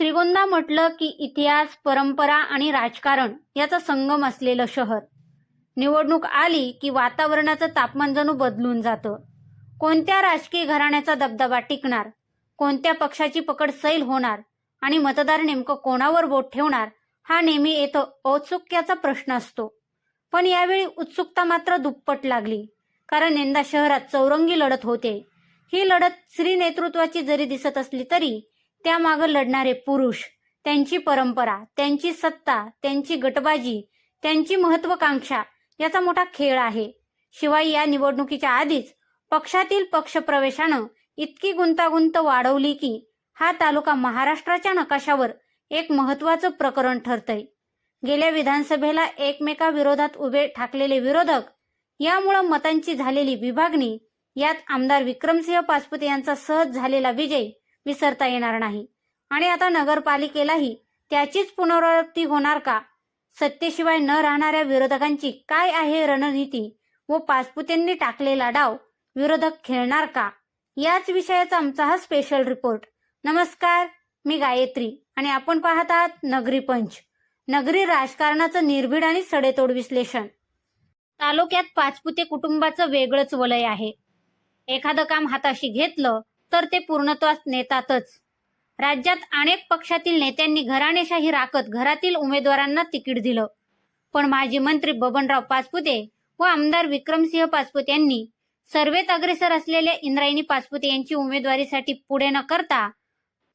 श्रीगोंदा म्हटलं की इतिहास परंपरा आणि राजकारण याचा संगम असलेलं शहर. निवडणूक आली की वातावरणाचं तापमान जणू बदलून जातं. कोणत्या राजकीय घराण्याचा दबदबा टिकणार? कोणत्या पक्षाची पकड सैल होणार? आणि मतदार नेमकं कोणावर बोट ठेवणार? हा नेहमी येतो औत्सुक्याचा प्रश्न असतो. पण यावेळी उत्सुकता मात्र दुप्पट लागली. कारण यंदा शहरात चौरंगी लढत होते. ही लढत श्री नेतृत्वाची जरी दिसत असली तरी त्यामागं लढणारे पुरुष त्यांची परंपरा त्यांची सत्ता त्यांची गटबाजी त्यांची महत्वाकांक्षा याचा मोठा खेळ आहे. शिवाय या निवडणुकीच्या आधीच पक्षातील पक्षप्रवेशानं इतकी गुंतागुंत वाढवली की हा तालुका महाराष्ट्राच्या नकाशावर एक महत्वाचं प्रकरण ठरतंय. गेल्या विधानसभेला एकमेकाविरोधात उभे ठाकलेले विरोधक यामुळं मतांची झालेली विभागणी यात आमदार विक्रमसिंह पाचपुते यांचा सहज झालेला विजय विसरता येणार नाही. आणि आता नगरपालिकेलाही त्याचीच पुनरावृत्ती होणार का? सत्तेशिवाय न राहणाऱ्या विरोधकांची काय आहे रणनीती व पाचपुतेंनी टाकलेला डाव विरोधक खेळणार का? याच विषयाचा आमचा हा स्पेशल रिपोर्ट नमस्कार मी गायत्री आणि आपण पाहत आहात नगरी पंच. नगरी राजकारणाचं निर्भीड आणि सडेतोड विश्लेषण. तालुक्यात पाचपुते कुटुंबाचं वेगळंच वलय आहे. एखादं काम हाताशी घेतलं तर ते पूर्णत्वास नेतातच. राज्यात अनेक पक्षातील नेत्यांनी घराणेशाही राखत घरातील उमेदवारांना तिकीट दिलं. पण माजी मंत्री बबनराव पाचपुते व आमदार विक्रमसिंह पाचपुते यांनी सर्वेत अग्रेसर असलेल्या इंद्रायणी पाचपुते यांची उमेदवारीसाठी पुढे न करता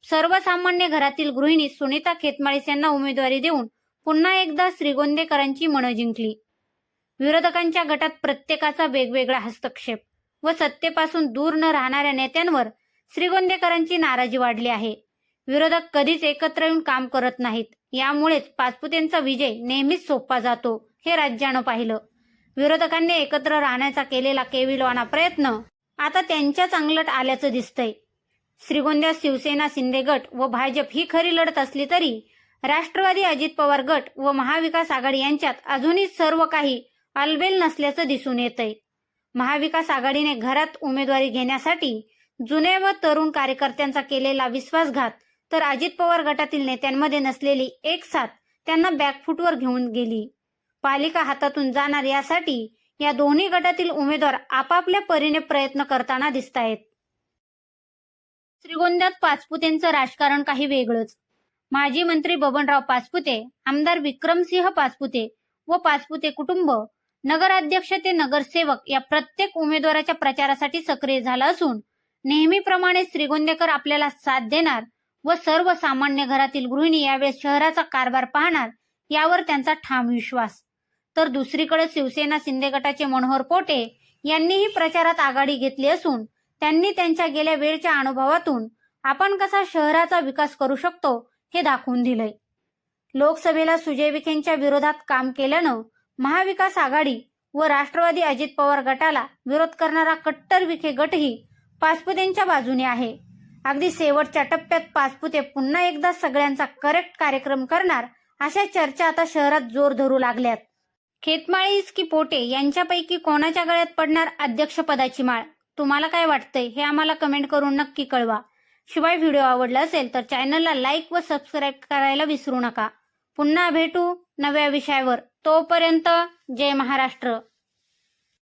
सर्वसामान्य घरातील गृहिणी सुनीता खेतमाळीस यांना उमेदवारी देऊन पुन्हा एकदा श्रीगोंदेकरांची मनं जिंकली. विरोधकांच्या गटात प्रत्येकाचा वेगवेगळा हस्तक्षेप व सत्तेपासून दूर न राहणाऱ्या नेत्यांवर श्रीगोंदेकरांची नाराजी वाढली आहे. विरोधक कधीच एकत्र येऊन काम करत नाहीत. यामुळेच पाचपुतेंचा विजय नेहमीच सोपा जातो हे राज्यानं पाहिलं. विरोधकांनी एकत्र राहण्याचा केलेला केविलवाना प्रयत्न आता त्यांच्या चांगलट आल्याचं दिसतंय. श्रीगोंद्यात शिवसेना शिंदे गट व भाजप ही खरी लढत असली तरी राष्ट्रवादी अजित पवार गट व महाविकास आघाडी यांच्यात अजूनही सर्व काही अलबेल नसल्याचं दिसून येतंय. महाविकास आघाडीने घरात उमेदवारी घेण्यासाठी जुने व तरुण कार्यकर्त्यांचा केलेला विश्वासघात तर अजित पवार गटातील नेत्यांमध्ये नसलेली एक साथ त्यांना बॅकफूटवर घेऊन गेली. पालिका हातातून जाणार यासाठी या दोन्ही गटातील उमेदवार आपापल्या परीने प्रयत्न करताना दिसत आहेत श्रीगोंद्यात पाचपुतेंचं राजकारण काही वेगळंच. माजी मंत्री बबनराव पाचपुते आमदार विक्रमसिंह पाचपुते व पाचपुते कुटुंब नगराध्यक्ष ते नगरसेवक या प्रत्येक उमेदवाराच्या प्रचारासाठी सक्रिय झाला असून नेहमीप्रमाणे श्रीगोंदेकर आपल्याला साथ देणार व सर्वसामान्य घरातील गृहिणी यावेळेस शहराचा कारभार पाहणार यावर त्यांचा ठाम विश्वास. तर दुसरीकडे शिवसेना शिंदे गटाचे मनोहर पोटे यांनीही प्रचारात आघाडी घेतली असून त्यांनी त्यांच्या गेल्या वेळच्या अनुभवातून आपण कसा शहराचा विकास करू शकतो हे दाखवून दिलंय. लोकसभेला सुजय विखेंच्या विरोधात काम केल्यानं महाविकास आघाडी व राष्ट्रवादी अजित पवार गटाला विरोध करणारा कट्टर विखे गटही पाचपुतेंच्या बाजूने आहे. अगदी शेवटच्या टप्प्यात पाचपुते पुन्हा एकदा सगळ्यांचा करेक्ट कार्यक्रम करणार अशा चर्चा आता शहरात जोर धरू लागल्यात. खेतमाळीस की पोटे यांच्यापैकी कोणाच्या गळ्यात पडणार अध्यक्षपदाची माळ? तुम्हाला काय वाटतंय? हे आम्हाला कमेंट करून नक्की कळवा. शिवाय व्हिडिओ आवडला असेल तर चॅनलला लाईक व सबस्क्राईब करायला विसरू नका. पुन्हा भेटू नव्या विषयावर. तोपर्यंत जय महाराष्ट्र.